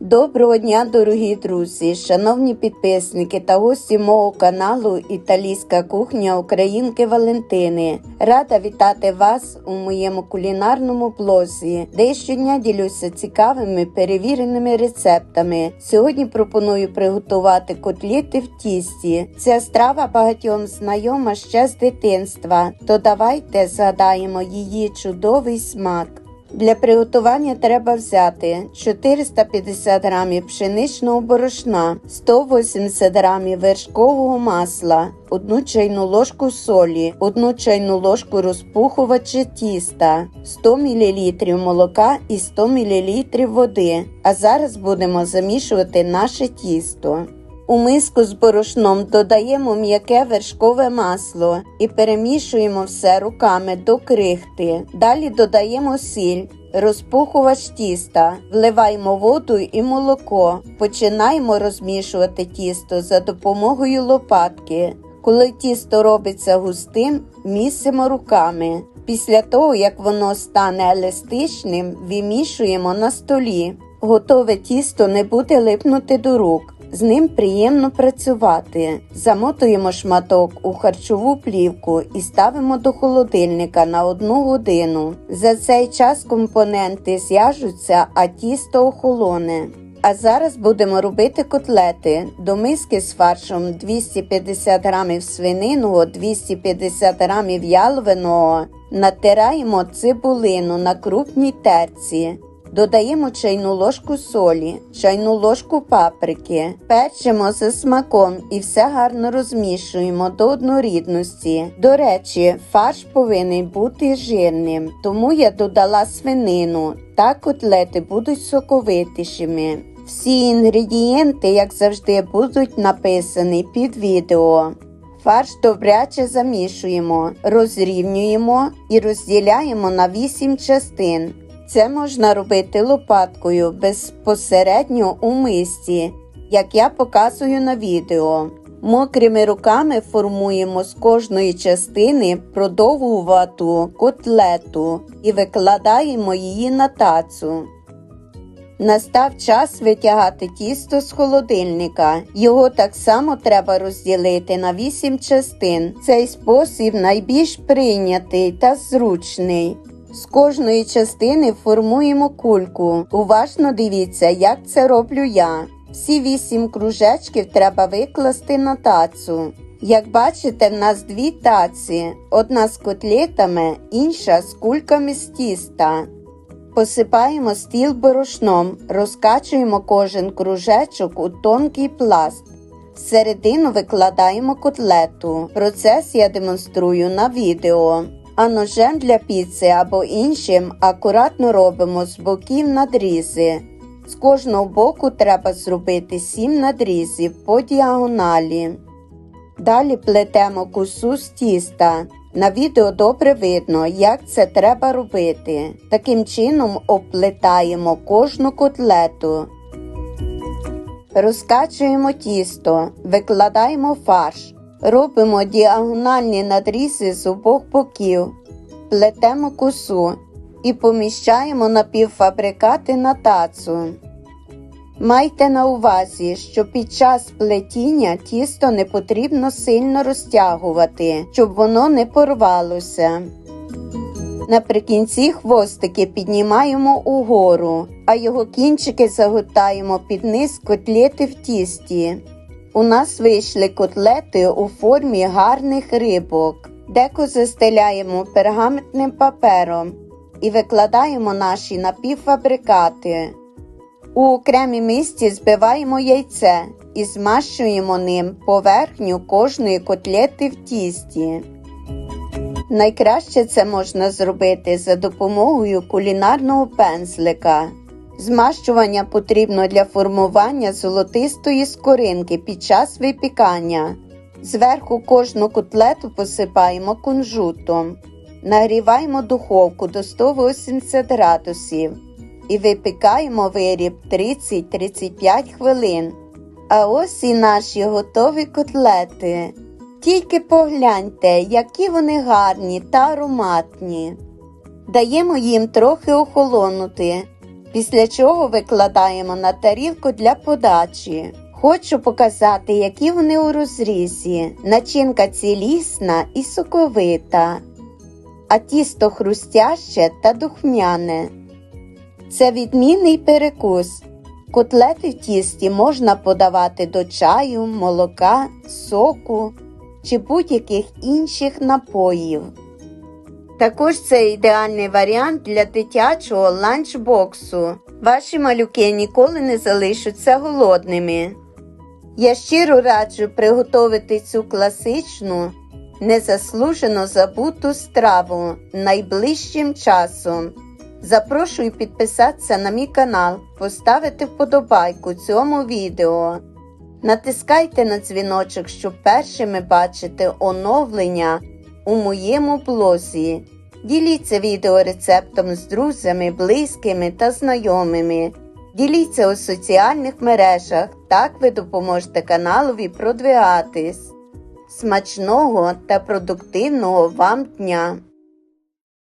Доброго дня, дорогі друзі, шановні підписники та гості мого каналу Італійська кухня Українки Валентини. Рада вітати вас у моєму кулінарному блозі, де щодня ділюся цікавими перевіреними рецептами. Сьогодні пропоную приготувати котлети в тісті. Ця страва багатьом знайома ще з дитинства, то давайте згадаємо її чудовий смак. Для приготування треба взяти 450 г пшеничного борошна, 180 г вершкового масла, 1 чайну ложку солі, 1 чайну ложку розпухувача тіста, 100 мл молока і 100 мл води. А зараз будемо замішувати наше тісто. У миску з борошном додаємо м'яке вершкове масло і перемішуємо все руками до крихти. Далі додаємо сіль, розпухувач тіста, вливаємо воду і молоко. Починаємо розмішувати тісто за допомогою лопатки. Коли тісто робиться густим, місимо руками. Після того, як воно стане еластичним, вимішуємо на столі. Готове тісто не буде липнути до рук. З ним приємно працювати. Замотуємо шматок у харчову плівку і ставимо до холодильника на одну годину. За цей час компоненти з'яжуться, а тісто охолоне. А зараз будемо робити котлети. До миски з фаршем 250 г свининого, 250 г яловиного. Натираємо цибулину на крупній терці. Додаємо чайну ложку солі, чайну ложку паприки, печемо за смаком і все гарно розмішуємо до однорідності. До речі, фарш повинен бути жирним, тому я додала свинину, так котлети будуть соковитішими. Всі інгредієнти, як завжди, будуть написані під відео. Фарш добряче замішуємо, розрівнюємо і розділяємо на 8 частин. Це можна робити лопаткою безпосередньо у мисці, як я показую на відео. Мокрими руками формуємо з кожної частини продовгувату котлету і викладаємо її на тацу. Настав час витягати тісто з холодильника. Його так само треба розділити на 8 частин. Цей спосіб найбільш прийнятий та зручний. З кожної частини формуємо кульку. Уважно дивіться, як це роблю я. Всі вісім кружечків треба викласти на тацу. Як бачите, в нас дві таці: одна з котлетами, інша з кульками з тіста. Посипаємо стіл борошном, розкачуємо кожен кружечок у тонкий пласт. Всередину викладаємо котлету. Процес я демонструю на відео. А ножем для піци або іншим акуратно робимо з боків надрізи. З кожного боку треба зробити 7 надрізів по діагоналі. Далі плетемо кусу з тіста. На відео добре видно, як це треба робити. Таким чином оплетаємо кожну котлету. Розкачуємо тісто, викладаємо фарш. Робимо діагональні надрізи з обох боків, плетемо косу і поміщаємо напівфабрикати на тацу. Майте на увазі, що під час плетіння тісто не потрібно сильно розтягувати, щоб воно не порвалося. Наприкінці хвостики піднімаємо угору, а його кінчики загортаємо під низ котлети в тісті. У нас вийшли котлети у формі гарних рибок. Деко застеляємо пергаментним папером і викладаємо наші напівфабрикати. У окремій місці збиваємо яйце і змащуємо ним поверхню кожної котлети в тісті. Найкраще це можна зробити за допомогою кулінарного пензлика. Змащування потрібно для формування золотистої скоринки під час випікання. Зверху кожну котлету посипаємо кунжутом. Нагріваємо духовку до 180 градусів і випікаємо виріб 30-35 хвилин. А ось і наші готові котлети. Тільки погляньте, які вони гарні та ароматні. Даємо їм трохи охолонути після чого викладаємо на тарілку для подачі. Хочу показати, які вони у розрізі. Начинка цілісна і соковита, а тісто хрустяще та духмяне. Це відмінний перекус. Котлети в тісті можна подавати до чаю, молока, соку чи будь-яких інших напоїв. Також це ідеальний варіант для дитячого ланчбоксу. Ваші малюки ніколи не залишаться голодними. Я щиро раджу приготувати цю класичну, незаслужено забуту страву найближчим часом. Запрошую підписатися на мій канал, поставити вподобайку цьому відео. Натискайте на дзвіночок, щоб першими бачити оновлення у моєму блозі. Діліться відеорецептом з друзями, близькими та знайомими. Діліться у соціальних мережах, так ви допоможете каналові продвигатись. Смачного та продуктивного вам дня!